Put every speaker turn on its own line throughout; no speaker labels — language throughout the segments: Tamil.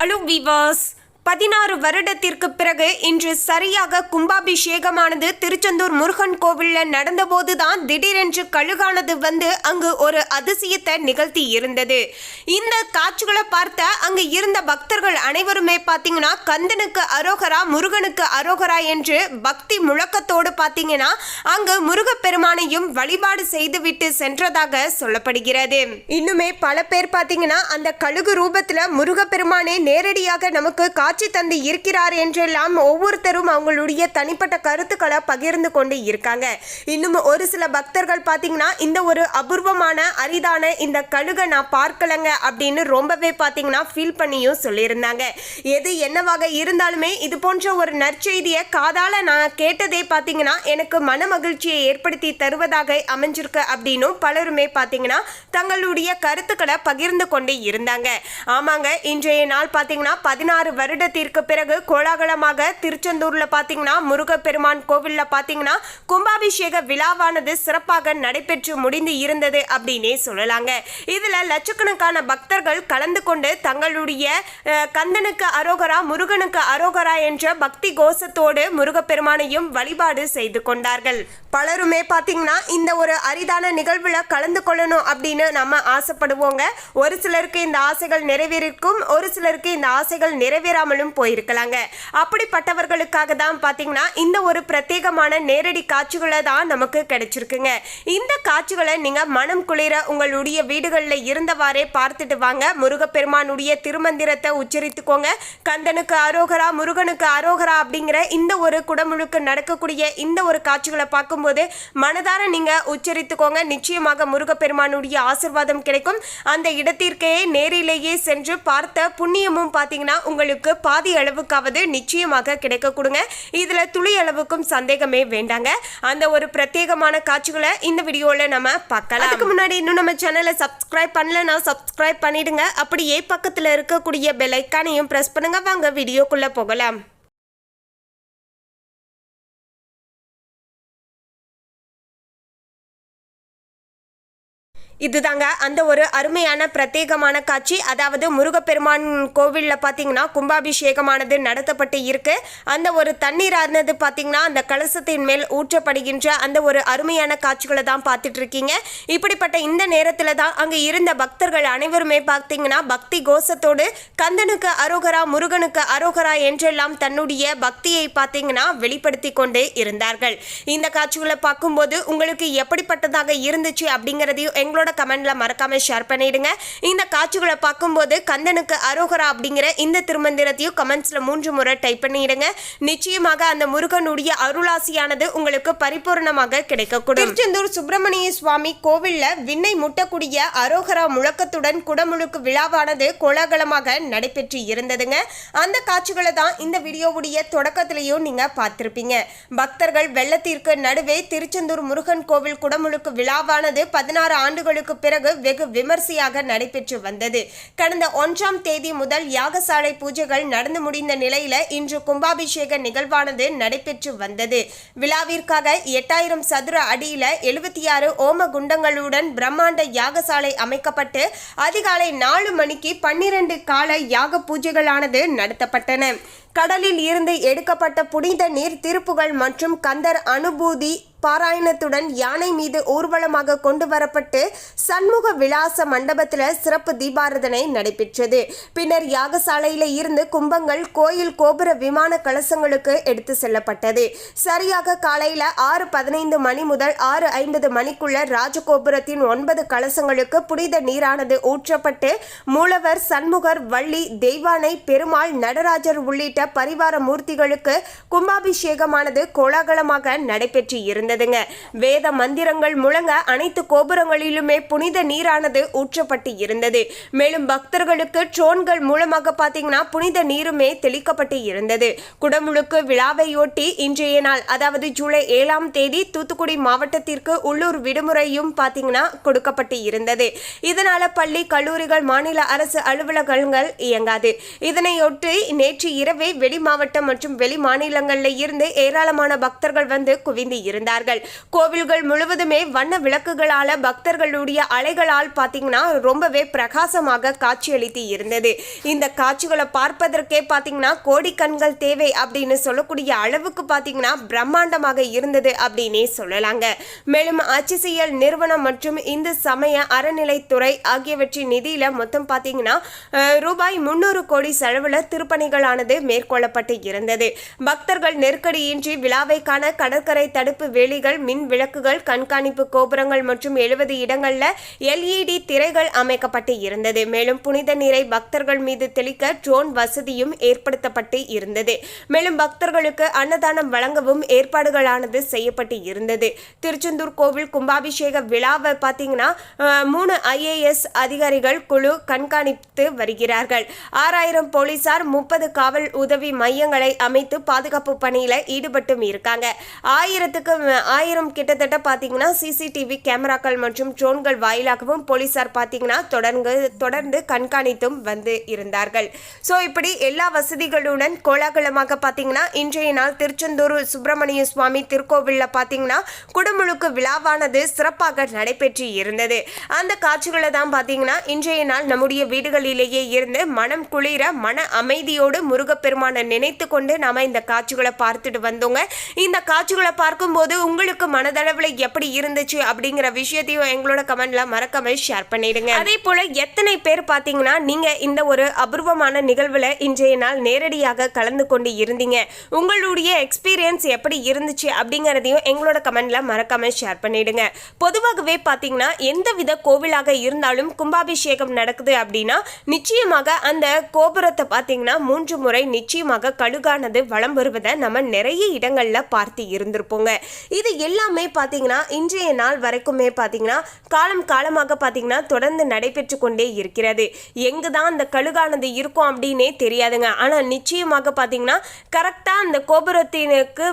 Hello viewers, பதினாறு வருடத்திற்கு பிறகு இன்று சரியாக கும்பாபிஷேகமானது திருச்செந்தூர் முருகன் கோவிலில் நடந்தபோதுதான் திடீரென்று கழுகானது வந்து அங்கு ஒரு அதிசயத்தை நிகழ்த்தி இருந்தது இந்த காட்சிகளை பார்த்த அங்கு இருந்த பக்தர்கள் அனைவருமே பார்த்தீங்கன்னா கந்தனுக்கு அரோகரா முருகனுக்கு அரோகரா என்று பக்தி முழக்கத்தோடு பார்த்தீங்கன்னா அங்கு முருகப்பெருமானையும் வழிபாடு செய்துவிட்டு சென்றதாக சொல்லப்படுகிறது இன்னுமே பல பேர் பார்த்தீங்கன்னா அந்த கழுகு ரூபத்தில் முருகப்பெருமானை நேரடியாக நமக்கு காட்சி காட்சி தந்து இருக்கிறார் என்றெல்லாம் ஒவ்வொருத்தரும் அவங்களுடைய தனிப்பட்ட கருத்துக்களை பகிர்ந்து கொண்டு இருக்காங்க இன்னும் ஒரு சில பக்தர்கள் பார்த்தீங்கன்னா இந்த ஒரு அபூர்வமான அரிதான இந்த கழுகை நான் பார்க்கலங்க அப்படின்னு ரொம்பவே பார்த்தீங்கன்னா ஃபீல் பண்ணியும் சொல்லியிருந்தாங்க எது என்னவாக இருந்தாலுமே இது போன்ற ஒரு நற்செய்தியை காதால் நான் கேட்டதே பார்த்தீங்கன்னா எனக்கு மன மகிழ்ச்சியை ஏற்படுத்தி தருவதாக அமைஞ்சிருக்கு அப்படின்னும் பலருமே பார்த்தீங்கன்னா தங்களுடைய கருத்துக்களை பகிர்ந்து கொண்டு இருந்தாங்க ஆமாங்க இன்றைய நாள் பார்த்தீங்கன்னா பதினாறு வருட வருடத்திற்கு பிறகு கோலாகலமாக திருச்செந்தூர்ல பாத்தீங்கன்னா முருகப்பெருமான் கோவில்ல பாத்தீங்கன்னா கும்பாபிஷேக விழாவானது சிறப்பாக நடைபெற்று முடிந்து இருந்தது அப்படின்னே சொல்லலாங்க இதுல லட்சக்கணக்கான பக்தர்கள் கலந்து கொண்டு தங்களுடைய கந்தனுக்கு அரோகரா முருகனுக்கு அரோகரா என்ற பக்தி கோஷத்தோடு முருகப்பெருமானையும் வழிபாடு செய்து கொண்டார்கள் பலருமே பாத்தீங்கன்னா இந்த ஒரு அரிதான நிகழ்வுல கலந்து கொள்ளணும் அப்படின்னு நம்ம ஆசைப்படுவோங்க ஒரு சிலருக்கு இந்த ஆசைகள் நிறைவேறிக்கும் ஒரு சிலருக்கு இந்த ஆசைகள் நிறைவேறாம தெரியாமலும் போயிருக்கலாங்க அப்படிப்பட்டவர்களுக்காக தான் பார்த்தீங்கன்னா இந்த ஒரு பிரத்யேகமான நேரடி காட்சிகளை தான் நமக்கு கிடைச்சிருக்குங்க இந்த காட்சிகளை நீங்கள் மனம் குளிர உங்களுடைய வீடுகளில் இருந்தவாறே பார்த்துட்டு வாங்க முருகப்பெருமானுடைய திருமந்திரத்தை உச்சரித்துக்கோங்க கந்தனுக்கு அரோகரா முருகனுக்கு அரோகரா அப்படிங்கிற இந்த ஒரு குடமுழுக்கு நடக்கக்கூடிய இந்த ஒரு காட்சிகளை பார்க்கும்போது மனதார நீங்கள் உச்சரித்துக்கோங்க நிச்சயமாக முருகப்பெருமானுடைய ஆசிர்வாதம் கிடைக்கும் அந்த இடத்திற்கே நேரிலேயே சென்று பார்த்த புண்ணியமும் பார்த்தீங்கன்னா உங்களுக்கு பாதி அளவுக்காவது நிச்சயமாக கிடைக்க கொடுங்க இதில் துளி அளவுக்கும் சந்தேகமே வேண்டாங்க அந்த ஒரு பிரத்யேகமான காட்சிகளை இந்த வீடியோவில் நம்ம பார்க்கலாம்
அதுக்கு முன்னாடி இன்னும் நம்ம சேனலை சப்ஸ்கிரைப் பண்ணலன்னா சப்ஸ்கிரைப் பண்ணிடுங்க அப்படியே பக்கத்தில் இருக்கக்கூடிய பெல் ஐக்கானையும் ப்ரெஸ் பண்ணுங்க வாங்க வீடியோக்குள்ளே போகலாம் இதுதாங்க அந்த ஒரு அருமையான பிரத்யேகமான காட்சி அதாவது முருகப்பெருமான் கோவிலில் பார்த்தீங்கன்னா கும்பாபிஷேகமானது நடத்தப்பட்டு இருக்கு அந்த ஒரு தண்ணீரானது பார்த்தீங்கன்னா அந்த கலசத்தின் மேல் ஊற்றப்படுகின்ற அந்த ஒரு அருமையான காட்சிகளை தான் பார்த்துட்டு இருக்கீங்க இப்படிப்பட்ட இந்த நேரத்தில் தான் அங்கே இருந்த பக்தர்கள் அனைவருமே பார்த்தீங்கன்னா பக்தி கோஷத்தோடு கந்தனுக்கு அரோகரா முருகனுக்கு அரோகரா என்றெல்லாம் தன்னுடைய பக்தியை பார்த்தீங்கன்னா வெளிப்படுத்தி கொண்டே இருந்தார்கள் இந்த காட்சிகளை பார்க்கும்போது உங்களுக்கு எப்படிப்பட்டதாக இருந்துச்சு அப்படிங்கிறதையும் எங்களோட உங்களோட கமெண்ட்ல மறக்காம ஷேர் பண்ணிடுங்க இந்த காட்சிகளை பார்க்கும்போது கந்தனுக்கு அரோகரா அப்படிங்கிற இந்த திருமந்திரத்தையும் கமெண்ட்ஸ்ல மூன்று முறை டைப் பண்ணிடுங்க நிச்சயமாக அந்த முருகனுடைய அருளாசியானது உங்களுக்கு பரிபூர்ணமாக கிடைக்கக்கூடும் திருச்செந்தூர் சுப்பிரமணிய சுவாமி கோவில்ல விண்ணை முட்டக்கூடிய அரோகரா முழக்கத்துடன் குடமுழுக்கு விழாவானது கோலாகலமாக நடைபெற்று இருந்ததுங்க அந்த காட்சிகளை தான் இந்த வீடியோவுடைய தொடக்கத்திலையும் நீங்க பார்த்திருப்பீங்க பக்தர்கள் வெள்ளத்திற்கு நடுவே திருச்செந்தூர் முருகன் கோவில் குடமுழுக்கு விழாவானது பதினாறு ஆண்டுகளுக்கு நாட்களுக்கு பிறகு வெகு விமர்சையாக நடைபெற்று வந்தது கடந்த ஒன்றாம் தேதி முதல் யாகசாலை பூஜைகள் நடந்து முடிந்த நிலையில இன்று கும்பாபிஷேக நிகழ்வானது நடைபெற்று வந்தது விழாவிற்காக எட்டாயிரம் சதுர அடியில எழுபத்தி ஆறு ஓம குண்டங்களுடன் பிரம்மாண்ட யாகசாலை அமைக்கப்பட்டு அதிகாலை நாலு மணிக்கு பன்னிரண்டு கால யாக பூஜைகளானது நடத்தப்பட்டன கடலில் இருந்து எடுக்கப்பட்ட புனித நீர் திருப்புகள் மற்றும் கந்தர் அனுபூதி பாராயணத்துடன் யானை மீது ஊர்வலமாக கொண்டு வரப்பட்டு சண்முக விலாச மண்டபத்தில் சிறப்பு தீபாரதனை நடைபெற்றது பின்னர் யாகசாலையில் இருந்து கும்பங்கள் கோயில் கோபுர விமான கலசங்களுக்கு எடுத்து செல்லப்பட்டது சரியாக காலையில் ஆறு பதினைந்து மணி முதல் ஆறு ஐம்பது மணிக்குள்ள ராஜகோபுரத்தின் ஒன்பது கலசங்களுக்கு புனித நீரானது ஊற்றப்பட்டு மூலவர் சண்முகர் வள்ளி தெய்வானை பெருமாள் நடராஜர் உள்ளிட்ட பரிவார மூர்த்திகளுக்கு கும்பாபிஷேகமானது கோலாகலமாக நடைபெற்று இருந்ததுங்க வேத மந்திரங்கள் முழங்க அனைத்து கோபுரங்களிலுமே புனித நீரானது ஊற்றப்பட்டு இருந்தது மேலும் பக்தர்களுக்கு ட்ரோன்கள் மூலமாக பார்த்தீங்கன்னா புனித நீருமே தெளிக்கப்பட்டு இருந்தது குடமுழுக்கு விழாவையொட்டி இன்றைய நாள் அதாவது ஜூலை ஏழாம் தேதி தூத்துக்குடி மாவட்டத்திற்கு உள்ளூர் விடுமுறையும் பார்த்தீங்கன்னா கொடுக்கப்பட்டு இருந்தது இதனால பள்ளி கல்லூரிகள் மாநில அரசு அலுவலகங்கள் இயங்காது இதனையொட்டி நேற்று இரவே கோயிலில் வெளி மாவட்டம் மற்றும் வெளி மாநிலங்களில் இருந்து ஏராளமான பக்தர்கள் வந்து குவிந்து இருந்தார்கள் கோவில்கள் முழுவதுமே வண்ண விளக்குகளால பக்தர்களுடைய அலைகளால் பார்த்தீங்கன்னா ரொம்பவே பிரகாசமாக காட்சியளித்து இருந்தது இந்த காட்சிகளை பார்ப்பதற்கே பார்த்தீங்கன்னா கோடி கண்கள் தேவை அப்படின்னு சொல்லக்கூடிய அளவுக்கு பார்த்தீங்கன்னா பிரம்மாண்டமாக இருந்தது அப்படின்னே சொல்லலாங்க மேலும் அச்சிசிஎல் நிறுவனம் மற்றும் இந்து சமய அறநிலைத்துறை ஆகியவற்றின் நிதியில மொத்தம் பார்த்தீங்கன்னா ரூபாய் முன்னூறு கோடி செலவுல திருப்பணிகளானது மே மேற்கொள்ளப்பட்டு இருந்தது பக்தர்கள் நெருக்கடியின்றி விழாவை காண கடற்கரை தடுப்பு வேலிகள் மின் விளக்குகள் கண்காணிப்பு கோபுரங்கள் மற்றும் எழுபது இடங்களில் எல்இடி திரைகள் அமைக்கப்பட்டு இருந்தது மேலும் புனித நீரை பக்தர்கள் மீது தெளிக்க ட்ரோன் வசதியும் ஏற்படுத்தப்பட்டு இருந்தது மேலும் பக்தர்களுக்கு அன்னதானம் வழங்கவும் ஏற்பாடுகளானது செய்யப்பட்டு இருந்தது திருச்செந்தூர் கோவில் கும்பாபிஷேக விழாவை பார்த்தீங்கன்னா மூணு ஐஏஎஸ் அதிகாரிகள் குழு கண்காணித்து வருகிறார்கள் ஆறாயிரம் போலீசார் முப்பது காவல் உதவி உதவி மையங்களை அமைத்து பாதுகாப்பு பணியில் ஈடுபட்டும் இருக்காங்க ஆயிரத்துக்கு ஆயிரம் கிட்டத்தட்ட பார்த்தீங்கன்னா சிசிடிவி கேமராக்கள் மற்றும் ட்ரோன்கள் வாயிலாகவும் போலீசார் பார்த்தீங்கன்னா தொடர்ந்து தொடர்ந்து கண்காணித்தும் வந்து இருந்தார்கள் ஸோ இப்படி எல்லா வசதிகளுடன் கோலாகலமாக பார்த்தீங்கன்னா இன்றைய நாள் திருச்செந்தூர் சுப்பிரமணிய சுவாமி திருக்கோவிலில் பார்த்தீங்கன்னா குடமுழுக்கு விழாவானது சிறப்பாக நடைபெற்று இருந்தது அந்த காட்சிகளை தான் பார்த்தீங்கன்னா இன்றைய நாள் நம்முடைய வீடுகளிலேயே இருந்து மனம் குளிர மன அமைதியோடு முருகப்பெருமான் பெருமானை நினைத்து கொண்டு நாம இந்த காட்சிகளை பார்த்துட்டு வந்தோங்க இந்த காட்சிகளை பார்க்கும்போது உங்களுக்கு மனதளவில் எப்படி இருந்துச்சு அப்படிங்கிற விஷயத்தையும் எங்களோட கமெண்ட்ல மறக்காம ஷேர் பண்ணிடுங்க அதே போல எத்தனை பேர் பார்த்தீங்கன்னா நீங்க இந்த ஒரு அபூர்வமான நிகழ்வில் இன்றைய நாள் நேரடியாக கலந்து கொண்டு இருந்தீங்க உங்களுடைய எக்ஸ்பீரியன்ஸ் எப்படி இருந்துச்சு அப்படிங்கிறதையும் எங்களோட கமெண்ட்ல மறக்காம ஷேர் பண்ணிடுங்க பொதுவாகவே பார்த்தீங்கன்னா எந்த வித கோவிலாக இருந்தாலும் கும்பாபிஷேகம் நடக்குது அப்படின்னா நிச்சயமாக அந்த கோபுரத்தை பார்த்தீங்கன்னா மூன்று முறை நிச்சயம் நிச்சயமாக கழுகானது வளம் வருவதை நம்ம நிறைய இடங்களில் பார்த்து இருந்திருப்போங்க இது எல்லாமே பார்த்தீங்கன்னா இன்றைய நாள் வரைக்குமே பார்த்தீங்கன்னா காலம் காலமாக பார்த்தீங்கன்னா தொடர்ந்து நடைபெற்று கொண்டே இருக்கிறது எங்கு தான் அந்த கழுகானது இருக்கும் அப்படின்னே தெரியாதுங்க ஆனால் நிச்சயமாக பார்த்தீங்கன்னா கரெக்டாக அந்த கோபுரத்தினுக்கு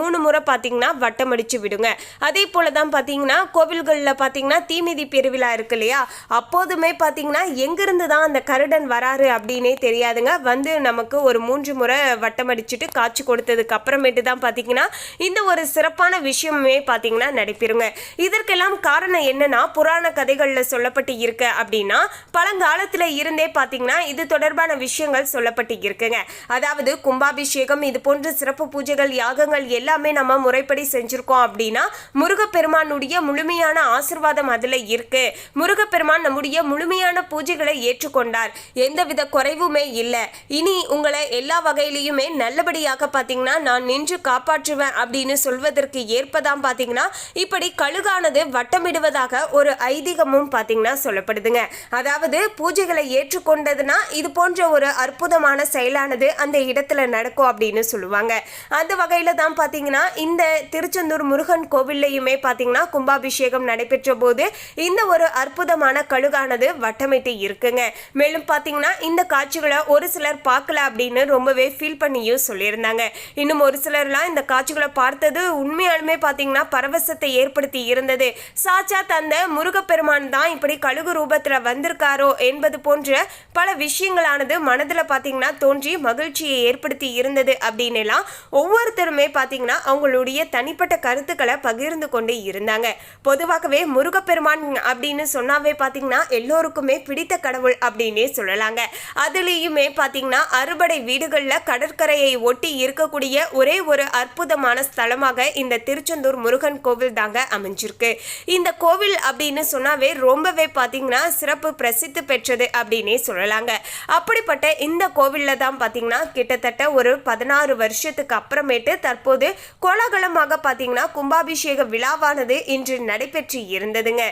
மூணு முறை பார்த்தீங்கன்னா வட்டமடிச்சு விடுங்க அதே போல தான் பார்த்தீங்கன்னா கோவில்களில் பார்த்தீங்கன்னா தீமிதி பெருவிழா இருக்கு இல்லையா அப்போதுமே பார்த்தீங்கன்னா எங்கிருந்து தான் அந்த கருடன் வராரு அப்படின்னே தெரியாதுங்க வந்து நமக்கு ஒரு மூன்று முறை வட்டமடிச்சுட்டு காட்சி கொடுத்ததுக்கு அப்புறமேட்டு தான் பார்த்தீங்கன்னா இந்த ஒரு சிறப்பான விஷயமே பார்த்தீங்கன்னா நடைபெறுங்க இதற்கெல்லாம் காரணம் என்னன்னா புராண கதைகளில் சொல்லப்பட்டு இருக்கு அப்படின்னா பழங்காலத்தில் இருந்தே பார்த்தீங்கன்னா இது தொடர்பான விஷயங்கள் சொல்லப்பட்டு இருக்குங்க அதாவது கும்பாபிஷேகம் இது போன்ற சிறப்பு பூஜைகள் யாகங்கள் எல்லாமே நம்ம முறைப்படி செஞ்சுருக்கோம் அப்படின்னா முருகப்பெருமானுடைய முழுமையான ஆசிர்வாதம் அதில் இருக்கு முருகப்பெருமான் நம்முடைய முழுமையான பூஜைகளை ஏற்றுக்கொண்டார் எந்தவித குறைவுமே இல்லை இனி உங்களை எல்லா வகையிலையுமே நல்லபடியாக பார்த்தீங்கன்னா நான் நின்று காப்பாற்றுவேன் அப்படின்னு சொல்வதற்கு ஏற்பதாம் பார்த்தீங்கன்னா இப்படி கழுகானது வட்டமிடுவதாக ஒரு ஐதீகமும் பார்த்தீங்கன்னா சொல்லப்படுதுங்க அதாவது பூஜைகளை ஏற்றுக்கொண்டதுன்னா இது போன்ற ஒரு அற்புதமான செயலானது அந்த இடத்துல நடக்கும் அப்படின்னு சொல்லுவாங்க அந்த வகையில் தான் பார்த்தீங்கன்னா இந்த திருச்செந்தூர் முருகன் கோவில்லையுமே பார்த்தீங்கன்னா கும்பாபிஷேகம் நடைபெற்ற போது இந்த ஒரு அற்புதமான கழுகானது வட்டமிட்டு இருக்குங்க மேலும் பார்த்தீங்கன்னா இந்த காட்சிகளை ஒரு சிலர் பார்க்கல அப்படின்னு அப்படின்னு ரொம்பவே ஃபீல் பண்ணியும் சொல்லியிருந்தாங்க இன்னும் ஒரு சிலர்லாம் இந்த காட்சிகளை பார்த்தது உண்மையாலுமே பார்த்தீங்கன்னா பரவசத்தை ஏற்படுத்தி இருந்தது சாச்சா தந்த முருகப்பெருமான் தான் இப்படி கழுகு ரூபத்தில் வந்திருக்காரோ என்பது போன்ற பல விஷயங்களானது மனதில் பார்த்தீங்கன்னா தோன்றி மகிழ்ச்சியை ஏற்படுத்தி இருந்தது எல்லாம் ஒவ்வொருத்தருமே பார்த்தீங்கன்னா அவங்களுடைய தனிப்பட்ட கருத்துக்களை பகிர்ந்து கொண்டு இருந்தாங்க பொதுவாகவே முருகப்பெருமான் அப்படின்னு சொன்னாவே பார்த்தீங்கன்னா எல்லோருக்குமே பிடித்த கடவுள் அப்படின்னே சொல்லலாங்க அதுலேயுமே பார்த்தீங்கன்னா அறுபடை வீடுகளில் கடற்கரையை ஒட்டி இருக்கக்கூடிய ஒரே ஒரு அற்புதமான ஸ்தலமாக இந்த திருச்செந்தூர் முருகன் கோவில் தாங்க அமைஞ்சிருக்கு இந்த கோவில் அப்படின்னு சொன்னாவே ரொம்பவே பார்த்தீங்கன்னா சிறப்பு பிரசித்தி பெற்றது அப்படின்னே சொல்லலாங்க அப்படிப்பட்ட இந்த கோவிலில் தான் பார்த்தீங்கன்னா கிட்டத்தட்ட ஒரு பதினாறு வருஷத்துக்கு அப்புறமேட்டு தற்போது கோலாகலமாக பார்த்தீங்கன்னா கும்பாபிஷேக விழாவானது இன்று நடைபெற்று இருந்ததுங்க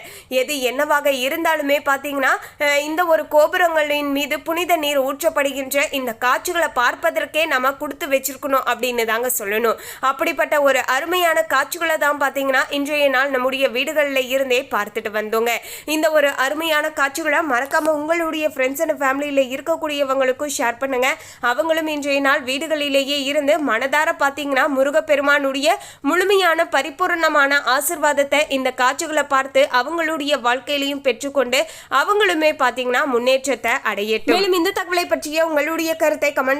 எது என்னவாக இருந்தாலுமே பார்த்தீங்கன்னா இந்த ஒரு கோபுரங்களின் மீது புனித நீர் ஊற்றப்படுகின்ற இந்த காட்சிகளை பார்ப்பதற்கே நம்ம கொடுத்து வச்சிருக்கணும் அப்படின்னு தாங்க சொல்லணும் அப்படிப்பட்ட ஒரு அருமையான காட்சிகளை தான் பார்த்தீங்கன்னா இன்றைய நாள் நம்முடைய வீடுகளில் இருந்தே பார்த்துட்டு வந்தோங்க இந்த ஒரு அருமையான காட்சிகளை மறக்காம உங்களுடைய ஃப்ரெண்ட்ஸ் அண்ட் ஃபேமிலியில் இருக்கக்கூடியவங்களுக்கும் ஷேர் பண்ணுங்க அவங்களும் இன்றைய நாள் வீடுகளிலேயே இருந்து மனதார பார்த்தீங்கன்னா முருகப்பெருமானுடைய முழுமையான பரிபூர்ணமான ஆசிர்வாதத்தை இந்த காட்சிகளை பார்த்து அவங்களுடைய வாழ்க்கையிலையும் பெற்றுக்கொண்டு அவங்களுமே பார்த்தீங்கன்னா முன்னேற்றத்தை அடையட்டும் மேலும் இந்த தகவலை பற்றிய உங்களுடைய கருத்தை கமெண்ட்